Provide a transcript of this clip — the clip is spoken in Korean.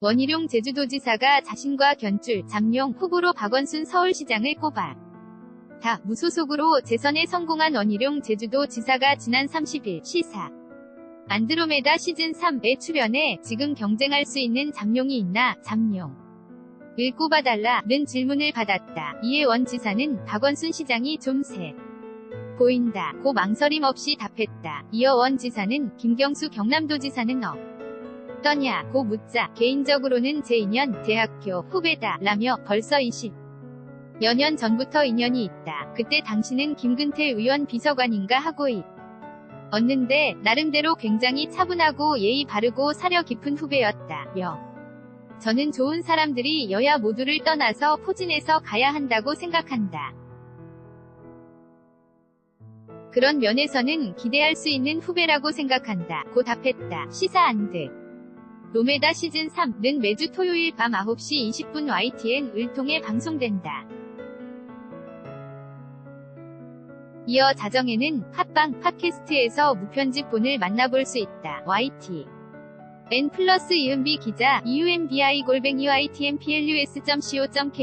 원희룡 제주도지사가 자신과 견줄, 잠룡 후보로 박원순 서울시장을 꼽아 다 무소속으로 재선에 성공한 원희룡 제주도지사가 지난 30일 시사 안드로메다 시즌3에 출연해 지금 경쟁할 수 있는 잠룡이 있나 잠룡 을 꼽아달라는 질문을 받았다. 이에 원 지사는 박원순 시장이 좀 세. 보인다. 고 망설임 없이 답했다. 이어 원 지사는 김경수 경남도지사는 어. 떠냐 고 묻자 개인적으로는 제 인연 대학교 후배다 라며 벌써 20. 여년 전부터 인연이 있다. 그때 당신은 김근태 의원 비서관인가 하고 있. 얻는데 나름대로 굉장히 차분하고 예의 바르고 사려 깊은 후배였다. 여. 저는 좋은 사람들이 여야 모두를 떠나서 포진해서 가야 한다고 생각한다. 그런 면에서는 기대할 수 있는 후배라고 생각한다. 고 답했다. 시사 안드. 로메다 시즌 3는 매주 토요일 밤 9시 20분 YTN을 통해 방송된다. 이어 자정에는 팟빵 팟캐스트에서 무편집본을 만나볼 수 있다. YT N 플러스 이은비 기자, eumbi 골뱅이 ytmplus.co.kr